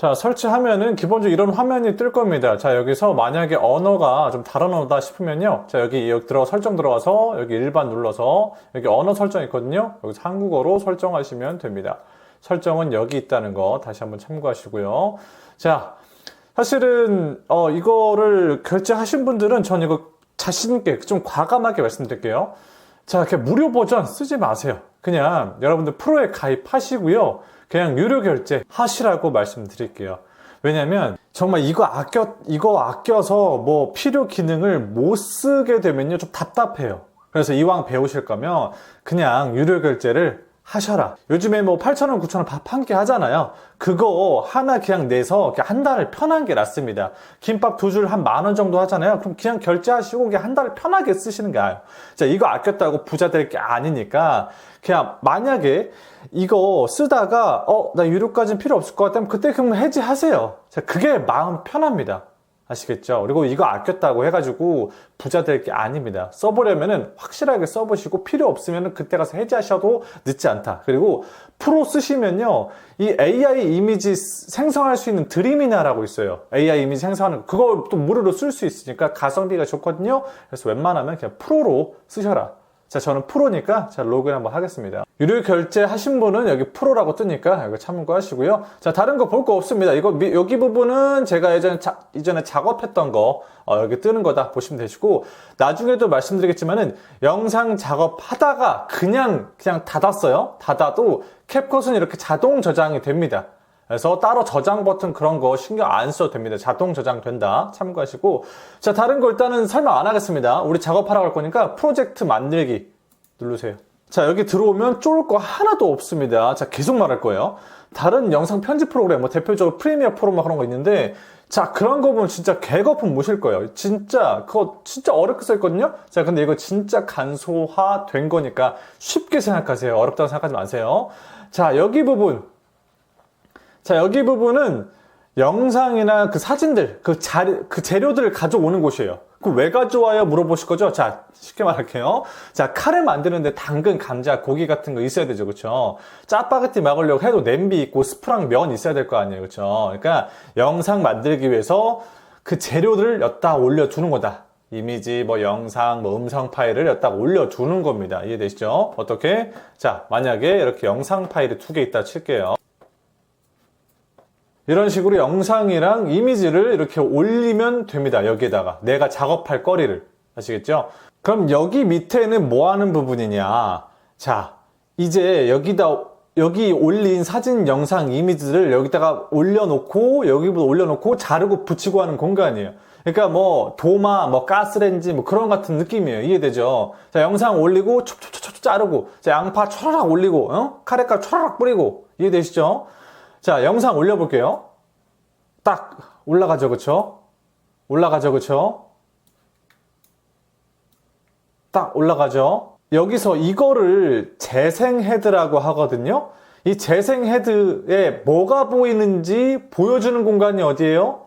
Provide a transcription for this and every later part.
자, 설치하면은 기본적으로 이런 화면이 뜰 겁니다. 자, 여기서 만약에 언어가 좀 다른 언어다 싶으면요. 자, 여기, 여기 들어 설정 들어가서 여기 일반 눌러서 여기 언어 설정 있거든요. 여기서 한국어로 설정하시면 됩니다. 설정은 여기 있다는 거 다시 한번 참고하시고요. 자, 사실은 어 이거를 결제하신 분들은 전 이거 자신 있게 좀 과감하게 말씀드릴게요. 자, 이렇게 무료 버전 쓰지 마세요. 그냥 여러분들 프로에 가입하시고요. 그냥 유료 결제 하시라고 말씀드릴게요. 왜냐면 정말 이거 아껴 이거 아껴서 뭐 필요 기능을 못 쓰게 되면요 좀 답답해요. 그래서 이왕 배우실 거면 그냥 유료 결제를 하셔라. 요즘에 뭐 8,000원, 9,000원 밥 한 끼 하잖아요. 그거 하나 그냥 내서 한 달을 편한 게 낫습니다. 김밥 두 줄 한 만 원 정도 하잖아요. 그럼 그냥 결제하시고 한 달을 편하게 쓰시는 게 나아요. 자, 이거 아꼈다고 부자 될 게 아니니까 그냥 만약에 이거 쓰다가 어, 나 유료까지는 필요 없을 것 같다면 그때 그럼 해지하세요. 자, 그게 마음 편합니다. 아시겠죠? 그리고 이거 아꼈다고 해가지고 부자 될 게 아닙니다. 써보려면은 확실하게 써보시고 필요 없으면은 그때 가서 해지하셔도 늦지 않다. 그리고 프로 쓰시면요. 이 AI 이미지 생성할 수 있는 드림이나라고 있어요. AI 이미지 생성하는 거. 그거 또 무료로 쓸 수 있으니까 가성비가 좋거든요. 그래서 웬만하면 그냥 프로로 쓰셔라. 자, 저는 프로니까 자, 로그인 한번 하겠습니다. 유료 결제 하신 분은 여기 프로라고 뜨니까 이거 참고하시고요. 자, 다른 거 볼 거 없습니다. 이거 미- 여기 부분은 제가 예전에 자, 이전에 작업했던 거 어, 여기 뜨는 거다 보시면 되시고 나중에도 말씀드리겠지만은 영상 작업하다가 그냥 그냥 닫았어요. 닫아도 캡컷은 이렇게 자동 저장이 됩니다. 그래서 따로 저장 버튼 그런 거 신경 안 써도 됩니다. 자동 저장 된다. 참고하시고. 자, 다른 거 일단은 설명 안 하겠습니다. 우리 작업하러 갈 거니까 프로젝트 만들기 누르세요. 자, 여기 들어오면 쫄 거 하나도 없습니다. 자, 계속 말할 거예요. 다른 영상 편집 프로그램, 뭐 대표적으로 프리미어 프로 막 그런 거 있는데, 자, 그런 거 보면 진짜 개거품 모실 거예요. 진짜, 그거 진짜 어렵게 써있거든요? 자, 근데 이거 진짜 간소화 된 거니까 쉽게 생각하세요. 어렵다고 생각하지 마세요. 자, 여기 부분. 자, 여기 부분은 영상이나 그 사진들, 그 자리, 그 재료들을 가져오는 곳이에요. 그 왜 가져와요? 물어보실 거죠? 자, 쉽게 말할게요. 자, 카레 만드는데 당근, 감자, 고기 같은 거 있어야 되죠. 그쵸? 짜파게티 막으려고 해도 냄비 있고 스프랑 면 있어야 될 거 아니에요. 그쵸? 그러니까 영상 만들기 위해서 그 재료들을 엿다 올려두는 거다. 이미지, 뭐 영상, 뭐 음성 파일을 엿다 올려두는 겁니다. 이해되시죠? 어떻게? 자, 만약에 이렇게 영상 파일이 두 개 있다 칠게요. 이런 식으로 영상이랑 이미지를 이렇게 올리면 됩니다. 여기에다가 내가 작업할 거리를 아시겠죠? 그럼 여기 밑에는 뭐 하는 부분이냐? 자, 이제 여기다 여기 올린 사진, 영상, 이미지를 여기다가 올려놓고 여기부터 올려놓고 자르고 붙이고 하는 공간이에요. 그러니까 뭐 도마, 뭐 가스레인지 뭐 그런 같은 느낌이에요. 이해되죠? 자, 영상 올리고 촉촉촉촉 자르고 자, 양파 초라락 올리고 어? 카레가루 초라락 뿌리고 이해되시죠? 자, 영상 올려볼게요. 딱 올라가죠, 그쵸? 올라가죠, 그쵸? 딱 올라가죠. 여기서 이거를 재생 헤드라고 하거든요. 이 재생 헤드에 뭐가 보이는지 보여주는 공간이 어디예요?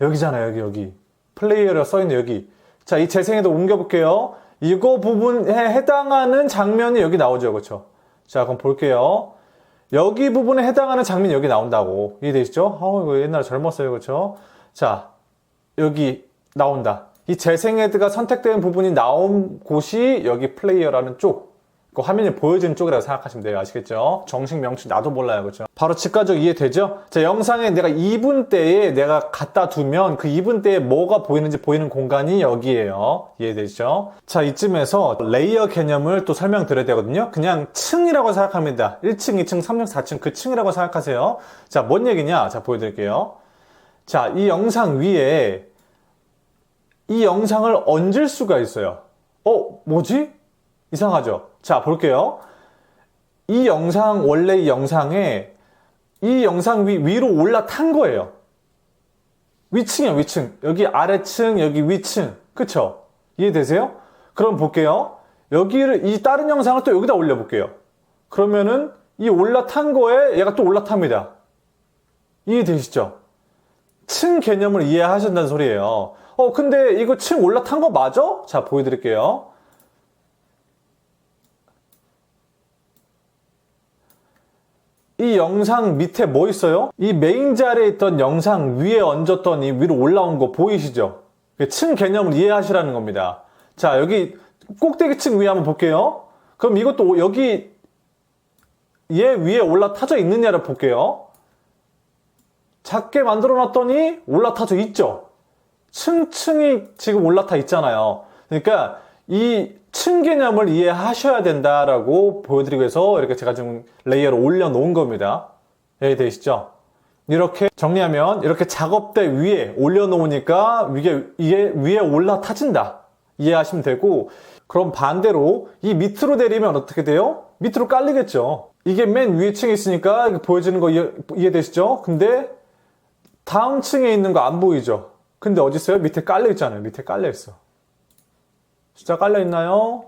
여기잖아요, 여기, 여기. 플레이어로 써있는 여기. 자, 이 재생 헤드 옮겨볼게요. 이거 부분에 해당하는 장면이 여기 나오죠, 그쵸? 자, 그럼 볼게요. 여기 부분에 해당하는 장면이 여기 나온다고. 이해되시죠? 어, 이거 옛날에 젊었어요. 그렇죠? 자, 여기 나온다. 이 재생 헤드가 선택된 부분이 나온 곳이 여기 플레이어라는 쪽. 그 화면이 보여지는 쪽이라고 생각하시면 돼요. 아시겠죠? 정식 명칭 나도 몰라요. 그렇죠? 바로 직관적 이해되죠? 자, 영상에 내가 2분 대에 내가 갖다 두면 그 2분 대에 뭐가 보이는지 보이는 공간이 여기에요. 이해되죠? 자, 이쯤에서 레이어 개념을 또 설명드려야 되거든요. 그냥 층이라고 생각합니다. 1층, 2층, 3층, 4층 그 층이라고 생각하세요. 자, 뭔 얘기냐? 자, 보여드릴게요. 자, 이 영상 위에 이 영상을 얹을 수가 있어요. 어, 뭐지? 이상하죠? 자, 볼게요. 이 영상, 원래 이 영상에 이 영상 위, 위로 올라탄 거예요. 위층이야, 위층. 여기 아래층, 여기 위층. 그쵸? 이해되세요? 그럼 볼게요. 여기를, 이 다른 영상을 또 여기다 올려볼게요. 그러면은 이 올라탄 거에 얘가 또 올라탑니다. 이해되시죠? 층 개념을 이해하신다는 소리예요. 어, 근데 이거 층 올라탄 거 맞아? 자, 보여드릴게요. 이 영상 밑에 뭐 있어요? 이 메인 자리에 있던 영상 위에 얹었더니 위로 올라온 거 보이시죠? 층 개념을 이해하시라는 겁니다. 자, 여기 꼭대기 층 위에 한번 볼게요. 그럼 이것도 여기 얘 위에 올라타져 있느냐를 볼게요. 작게 만들어 놨더니 올라타져 있죠? 층층이 지금 올라타 있잖아요. 그러니까 이 층 개념을 이해하셔야 된다라고 보여드리기 위해서 이렇게 제가 좀 레이어를 올려놓은 겁니다. 이해되시죠? 이렇게 정리하면 이렇게 작업대 위에 올려놓으니까 위에, 이게 위에 올라타진다. 이해하시면 되고 그럼 반대로 이 밑으로 내리면 어떻게 돼요? 밑으로 깔리겠죠. 이게 맨 위에 층에 있으니까 보여지는 거 이해, 이해되시죠? 근데 다음 층에 있는 거 안 보이죠? 근데 어디 있어요? 밑에 깔려 있잖아요. 밑에 깔려 있어. 숫자 깔려 있나요?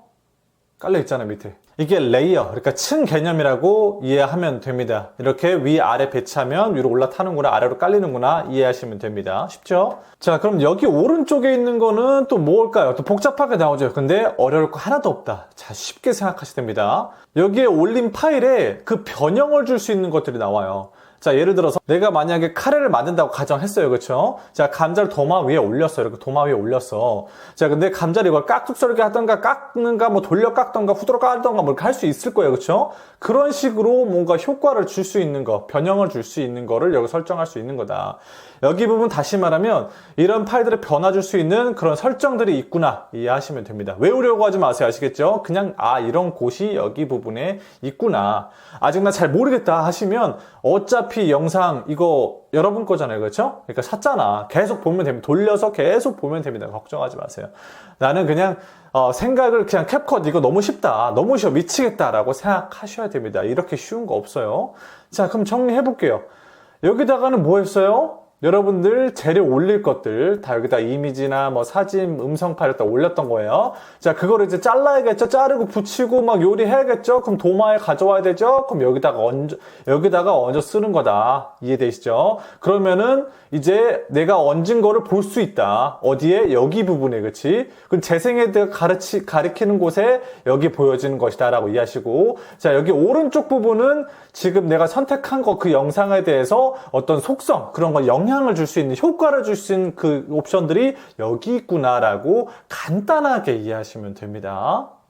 깔려 있잖아요, 밑에. 이게 레이어, 그러니까 층 개념이라고 이해하면 됩니다. 이렇게 위, 아래 배치하면 위로 올라타는구나, 아래로 깔리는구나 이해하시면 됩니다. 쉽죠? 자, 그럼 여기 오른쪽에 있는 거는 또 뭘까요? 또 복잡하게 나오죠. 근데 어려울 거 하나도 없다. 자, 쉽게 생각하시면 됩니다. 여기에 올린 파일에 그 변형을 줄 수 있는 것들이 나와요. 자, 예를 들어서 내가 만약에 카레를 만든다고 가정했어요. 그쵸? 자, 감자를 도마 위에 올렸어. 이렇게 도마 위에 올렸어. 자, 근데 감자를 이걸 깍둑 썰게 하던가 깎는가 뭐 돌려 깎던가 후드로 깔던가 뭐 이렇게 할 수 있을 거예요. 그쵸? 그런 식으로 뭔가 효과를 줄 수 있는 거, 변형을 줄 수 있는 거를 여기 설정할 수 있는 거다. 여기 부분 다시 말하면 이런 파일들을 변화 줄 수 있는 그런 설정들이 있구나 이해하시면 됩니다. 외우려고 하지 마세요. 아시겠죠? 그냥 아 이런 곳이 여기 부분에 있구나. 아직 나 잘 모르겠다 하시면 어차피 영상 이거 여러분 거잖아요. 그렇죠? 그러니까 샀잖아. 계속 보면 됩니다. 돌려서 계속 보면 됩니다. 걱정하지 마세요. 나는 그냥 어, 생각을 그냥 캡컷 이거 너무 쉽다. 너무 쉬워. 미치겠다라고 생각하셔야 됩니다. 이렇게 쉬운 거 없어요. 자, 그럼 정리해 볼게요. 여기다가는 뭐 했어요? 여러분들 재료 올릴 것들 다 여기다 이미지나 뭐 사진, 음성 파일 다 올렸던 거예요. 자, 그거를 이제 잘라야겠죠. 자르고 붙이고 막 요리해야겠죠. 그럼 도마에 가져와야 되죠. 그럼 여기다가 얹어 여기다가 얹어 쓰는 거다. 이해되시죠? 그러면은 이제 내가 얹은 거를 볼 수 있다. 어디에? 여기 부분에, 그치? 그럼 재생에 대해 가르치, 가리키는 곳에 여기 보여지는 것이다라고 이해하시고. 자, 여기 오른쪽 부분은 지금 내가 선택한 거 그 영상에 대해서 어떤 속성, 그런 거 영향을 줄 수 있는, 효과를 줄 수 있는 그 옵션들이 여기 있구나라고 간단하게 이해하시면 됩니다.